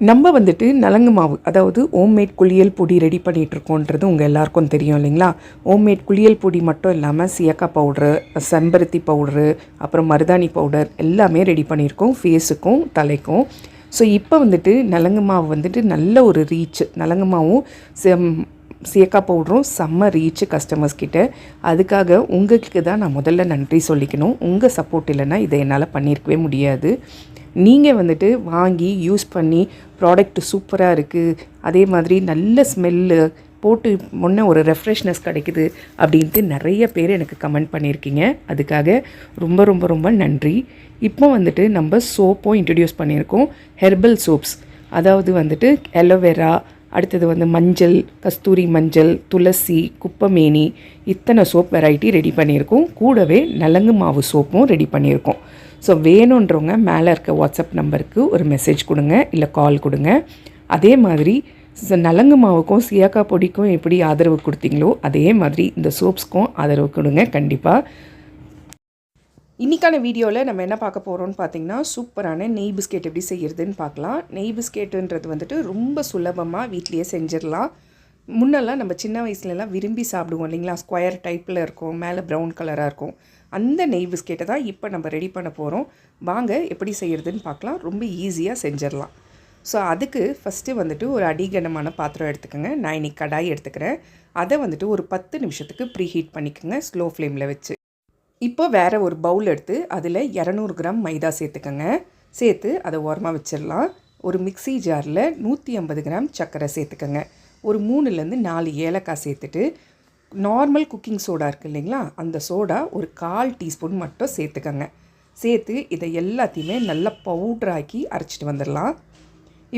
நம்ம வந்துட்டு நலங்கு மாவு அதாவது ஹோம்மேட் குளியல் பொடி ரெடி பண்ணிகிட்ருக்கோன்றது உங்கள் எல்லாருக்கும் தெரியும் இல்லைங்களா? ஹோம்மேட் குளியல் பொடி மட்டும் இல்லாமல் சியக்கா பவுட்ரு செம்பருத்தி பவுட்ரு அப்புறம் மருதாணி பவுடர் எல்லாமே ரெடி பண்ணியிருக்கோம். ஃபேஸுக்கும் தலைக்கும். ஸோ இப்போ வந்துட்டு நலங்கு மாவு வந்துட்டு நல்ல ஒரு ரீச் நலங்கு மாவும் செம் சியக்கா பவுடரும் செம்ம ரீச் கஸ்டமர்ஸ் கிட்ட. அதுக்காக உங்களுக்கு தான் நான் முதல்ல நன்றி சொல்லிக்கணும். உங்கள் சப்போர்ட் இல்லைன்னா இதை என்னால் பண்ணியிருக்கவே முடியாது. நீங்கள் வந்துட்டு வாங்கி யூஸ் பண்ணி ப்ராடக்ட் சூப்பராக இருக்குது அதே மாதிரி நல்ல ஸ்மெல்லு போட்டு முன்ன ஒரு ரெஃப்ரெஷ்னஸ் கிடைக்குது அப்படின்ட்டு நிறைய பேர் எனக்கு கமெண்ட் பண்ணியிருக்கீங்க. அதுக்காக ரொம்ப ரொம்ப ரொம்ப நன்றி. இப்போ வந்துட்டு நம்ம சோப்பும் இன்ட்ரடியூஸ் பண்ணியிருக்கோம். ஹெர்பல் சோப்ஸ் அதாவது வந்துட்டு அலோவேரா அடுத்தது வந்து மஞ்சள் கஸ்தூரி மஞ்சள் துளசி குப்பமேனி இத்தனை சோப் வெரைட்டி ரெடி பண்ணியிருக்கோம். கூடவே நலங்கு மாவு சோப்பும் ரெடி பண்ணியிருக்கோம். ஸோ வேணுன்றவங்க மேலே இருக்க வாட்ஸ்அப் நம்பருக்கு ஒரு மெசேஜ் கொடுங்க இல்லை கால் கொடுங்க. அதே மாதிரி நலங்கு மாவுக்கும் சியாக்கா பொடிக்கும் எப்படி ஆதரவு கொடுத்தீங்களோ அதே மாதிரி இந்த சோப்ஸ்க்கும் ஆதரவு கொடுங்க கண்டிப்பாக இன்றைக்கான வீடியோவில் நம்ம என்ன பார்க்க போகிறோம்னு பார்த்தீங்கன்னா சூப்பரான நெய் பிஸ்கெட் எப்படி செய்கிறதுன்னு பார்க்கலாம். நெய் பிஸ்கெட்டுன்றது வந்துட்டு ரொம்ப சுலபமாக வீட்லேயே செஞ்சிடலாம். முன்னெல்லாம் நம்ம சின்ன வயசுலலாம் விரும்பி சாப்பிடுவோம் இல்லைங்களா? ஸ்கொயர் டைப்பில் இருக்கும் மேலே ப்ரௌன் கலராக இருக்கும். அந்த நெய் பிஸ்கெட்டை தான் இப்போ நம்ம ரெடி பண்ண போகிறோம் வாங்க எப்படி செய்கிறதுன்னு பார்க்கலாம். ரொம்ப ஈஸியாக செஞ்சிடலாம். ஸோ அதுக்கு ஃபஸ்ட்டு வந்துட்டு ஒரு அடிகனமான பாத்திரம் எடுத்துக்கோங்க. நான் இன்னைக்கு கடாய் எடுத்துக்கிறேன். அதை வந்துட்டு ஒரு பத்து நிமிஷத்துக்கு ப்ரீ ஹீட் பண்ணிக்கோங்க ஸ்லோ ஃப்ளேமில் வச்சு. இப்போ வேறு ஒரு பவுல் எடுத்து அதில் இரநூறு கிராம் மைதா சேர்த்துக்கோங்க. சேர்த்து அதை ஓரமாக வச்சிடலாம். ஒரு மிக்ஸி ஜாரில் நூற்றி ஐம்பது கிராம் சர்க்கரை சேர்த்துக்கோங்க. ஒரு மூணுலேருந்து நாலு ஏலக்காய் சேர்த்துட்டு நார்மல் குக்கிங் சோடா இருக்குது இல்லைங்களா? அந்த சோடா ஒரு கால் டீஸ்பூன் மட்டும் சேர்த்துக்கோங்க. சேர்த்து இதை எல்லாத்தையுமே நல்லா பவுட்ராக்கி அரைச்சிட்டு வந்துடலாம்.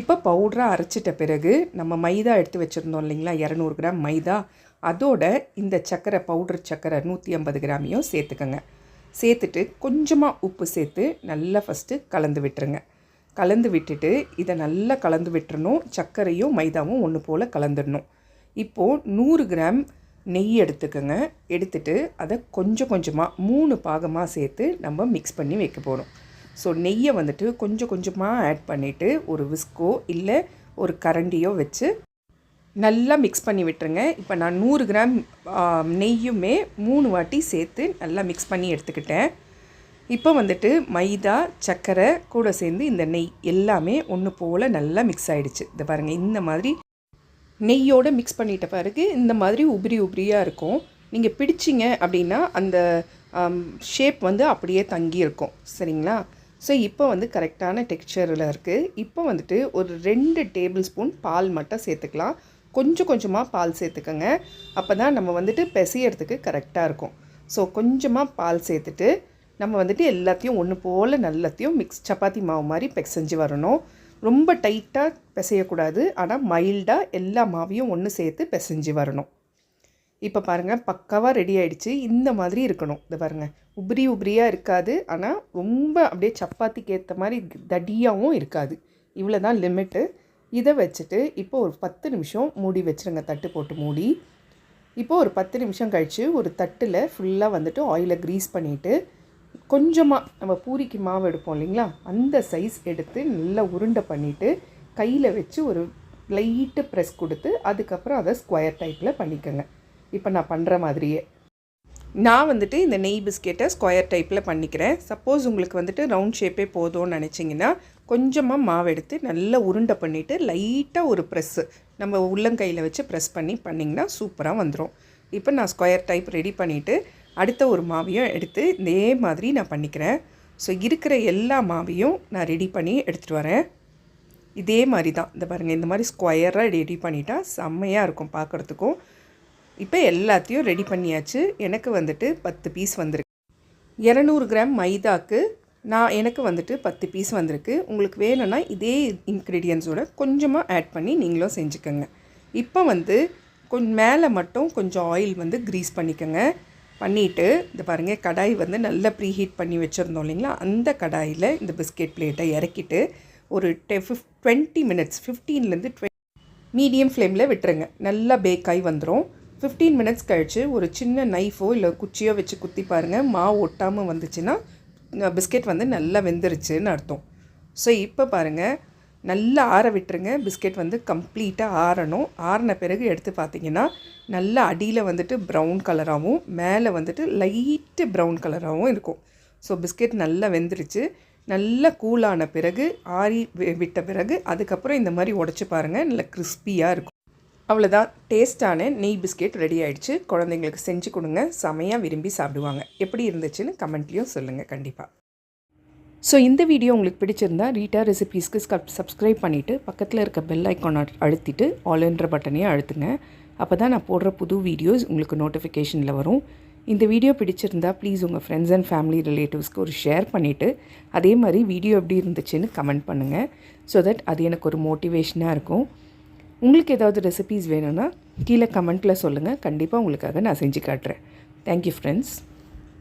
இப்போ பவுடராக அரைச்சிட்ட பிறகு நம்ம மைதா எடுத்து வச்சுருந்தோம் இல்லைங்களா? இரநூறு கிராம் மைதா. அதோட இந்த சர்க்கரை பவுடர் சர்க்கரை நூற்றி ஐம்பது கிராமையும் சேர்த்துக்கங்க. சேர்த்துட்டு கொஞ்சமாக உப்பு சேர்த்து நல்லா ஃபஸ்ட்டு கலந்து விட்டுருங்க. கலந்து விட்டுட்டு இதை நல்லா கலந்து விட்டுறணும். சர்க்கரையும் மைதாவும் ஒன்று போல் கலந்துடணும். இப்போது நூறு கிராம் நெய் எடுத்துக்கோங்க. எடுத்துட்டு அதை கொஞ்சம் கொஞ்சமாக மூணு பாகமாக சேர்த்து நம்ம மிக்ஸ் பண்ணி வைக்க போகிறோம் ஸோ நெய்யை வந்துட்டு கொஞ்சம் கொஞ்சமாக ஆட் பண்ணிவிட்டு ஒரு விஸ்கோ இல்லை ஒரு கரண்டியோ வச்சு நல்லா மிக்ஸ் பண்ணி விட்டுருங்க. இப்போ நான் நூறு கிராம் நெய்யுமே மூணு வாட்டி சேர்த்து நல்லா மிக்ஸ் பண்ணி எடுத்துக்கிட்டேன். இப்போ வந்துட்டு மைதா சர்க்கரை கூட சேர்ந்து இந்த நெய் எல்லாமே ஒன்று போல் நல்லா மிக்ஸ் ஆகிடுச்சு இந்த பாருங்கள் இந்த மாதிரி நெய்யோடு மிக்ஸ் பண்ணிட்ட பிறகு இந்த மாதிரி உபிரி உபிரியாக இருக்கும். நீங்கள் பிடிச்சிங்க அப்படின்னா அந்த ஷேப் வந்து அப்படியே தங்கி இருக்கும். சரிங்களா? ஸோ இப்போ வந்து கரெக்டான டெக்ஸ்சரில் இருக்குது இப்போ வந்துட்டு ஒரு ரெண்டு டேபிள் ஸ்பூன் பால் மட்டும் சேர்த்துக்கலாம். கொஞ்சம் கொஞ்சமாக பால் சேர்த்துக்கோங்க. அப்போ தான் நம்ம வந்துட்டு பிசையறதுக்கு கரெக்டாக இருக்கும். ஸோ கொஞ்சமாக பால் சேர்த்துட்டு நம்ம வந்துட்டு எல்லாத்தையும் ஒன்று போல் நல்லத்தையும் மிக்ஸ் சப்பாத்தி மாவு மாதிரி பிசைஞ்சு வரணும். ரொம்ப டைட்டாக பிசையக்கூடாது. ஆனால் மைல்டாக எல்லா மாவையும் ஒன்று சேர்த்து பிசைஞ்சு வரணும். இப்போ பாருங்கள் பக்காவாக ரெடி ஆகிடுச்சு இந்த மாதிரி இருக்கணும். இது பாருங்கள் உபரி உபரியாக இருக்காது. ஆனால் ரொம்ப அப்படியே சப்பாத்திக்கு ஏற்ற மாதிரி தடியாகவும் இருக்காது. இவ்வளோ தான் லிமிட்டு இதை வச்சுட்டு இப்போ ஒரு பத்து நிமிஷம் மூடி வச்சுருங்க. தட்டு போட்டு மூடி. இப்போ ஒரு பத்து நிமிஷம் கழித்து ஒரு தட்டில் ஃபுல்லாக வந்துட்டு ஆயிலை க்ரீஸ் பண்ணிவிட்டு கொஞ்சமாக நம்ம பூரிக்கு மாவு எடுப்போம் இல்லைங்களா? அந்த சைஸ் எடுத்து நல்லா உருண்டை பண்ணிவிட்டு கையில் வச்சு ஒரு லைட்டு ப்ரெஸ் கொடுத்து அதுக்கப்புறம் அதை ஸ்கொயர் டைப்பில் பண்ணிக்கோங்க. இப்போ நான் பண்ணுற மாதிரியே. நான் வந்துட்டு இந்த நெய் பிஸ்கெட்டை ஸ்கொயர் டைப்பில் பண்ணிக்கிறேன். சப்போஸ் உங்களுக்கு வந்துட்டு ரவுண்ட் ஷேப்பே போதும்னு நினச்சிங்கன்னா கொஞ்சமாக மாவு எடுத்து நல்லா உருண்டை பண்ணிவிட்டு லைட்டாக ஒரு ப்ரெஸ்ஸு நம்ம உள்ளங்கையில் வச்சு ப்ரெஸ் பண்ணி பண்ணிங்கன்னா சூப்பராக வந்துடும் இப்போ நான் ஸ்கொயர் டைப் ரெடி பண்ணிவிட்டு அடுத்த ஒரு மாவையும் எடுத்து இதே மாதிரி நான் பண்ணிக்கிறேன். ஸோ இருக்கிற எல்லா மாவையும் நான் ரெடி பண்ணி எடுத்துகிட்டு வரேன். இதே மாதிரி தான். இந்த பாருங்கள் இந்த மாதிரி ஸ்கொயராக ரெடி பண்ணிட்டா செம்மையாக இருக்கும் பார்க்குறதுக்கும். இப்போ எல்லாத்தையும் ரெடி பண்ணியாச்சு. எனக்கு வந்துட்டு பத்து பீஸ் வந்திருக்கு. இரநூறு கிராம் மைதாக்கு நான் எனக்கு வந்துட்டு பத்து பீஸ் வந்திருக்கு. உங்களுக்கு வேணும்னா இதே இன்க்ரீடியன்ஸோட கொஞ்சமாக ஆட் பண்ணி நீங்களும் செஞ்சுக்கோங்க. இப்போ வந்து கொஞ்சம் மேலே மட்டும் கொஞ்சம் ஆயில் வந்து க்ரீஸ் பண்ணிக்கோங்க. பண்ணிவிட்டு இந்த பாருங்கள் கடாய் வந்து நல்லா ப்ரீஹீட் பண்ணி வச்சுருந்தோம் இல்லைங்களா? அந்த கடாயில் இந்த பிஸ்கெட் பிளேட்டை இறக்கிட்டு ஒரு டெ ஃபிஃப் டுவெண்ட்டி மினிட்ஸ் ஃபிஃப்டீன்லேருந்து டுவெ மீடியம் ஃப்ளேமில் விட்டுருங்க. நல்லா பேக் ஆகி வந்துடும் ஃபிஃப்டீன் மினிட்ஸ் கழித்து ஒரு சின்ன நைஃபோ இல்லை குச்சியோ வச்சு குத்தி பாருங்கள் மாவு ஒட்டாமல் வந்துச்சுன்னா பிஸ்கெட் வந்து நல்லா வெந்துருச்சுன்னு அர்த்தம். ஸோ இப்போ பாருங்கள் நல்லா ஆற விட்டுருங்க. பிஸ்கெட் வந்து கம்ப்ளீட்டாக ஆறணும். ஆறின பிறகு எடுத்து பார்த்தீங்கன்னா நல்லா அடியில் வந்துட்டு ப்ரௌன் கலராகவும் மேலே வந்துட்டு லைட்டு ப்ரௌன் கலராகவும் இருக்கும். ஸோ பிஸ்கெட் நல்லா வெந்துருச்சு. நல்லா கூலான பிறகு ஆறி வி- விட்ட பிறகு அதுக்கப்புறம் இந்த மாதிரி உடச்சி பாருங்கள் நல்லா கிறிஸ்பியாக இருக்கும். அவ்வளோதான் டேஸ்ட்டான நெய் பிஸ்கெட் ரெடி ஆகிடுச்சு குழந்தைங்களுக்கு செஞ்சு கொடுங்க. செமையாக விரும்பி சாப்பிடுவாங்க. எப்படி இருந்துச்சுன்னு கமெண்ட்லேயும் சொல்லுங்கள் கண்டிப்பாக ஸோ இந்த வீடியோ உங்களுக்கு பிடிச்சிருந்தா ரீட்டா ரெசிபீஸ்க்கு சப்ஸ்கிரைப் பண்ணிவிட்டு பக்கத்தில் இருக்க பெல் ஐக்கான் அழுத்திட்டு ஆல்ன்ற பட்டனையும் அழுத்துங்க. அப்போ தான் நான் போடுற புது வீடியோஸ் உங்களுக்கு நோட்டிஃபிகேஷனில் வரும். இந்த வீடியோ பிடிச்சிருந்தா ப்ளீஸ் உங்கள் ஃப்ரெண்ட்ஸ் அண்ட் ஃபேமிலி ரிலேட்டிவ்ஸ்க்கு ஒரு ஷேர் பண்ணிவிட்டு அதே மாதிரி வீடியோ எப்படி இருந்துச்சுன்னு கமெண்ட் பண்ணுங்கள் ஸோ தட் அது எனக்கு ஒரு மோட்டிவேஷனாக இருக்கும். உங்களுக்கு ஏதாவது ரெசிபீஸ் வேணும்னா கீழே கமெண்ட்டில் சொல்லுங்கள் கண்டிப்பாக உங்களுக்காக நான் செஞ்சு காட்டுறேன். Thank you friends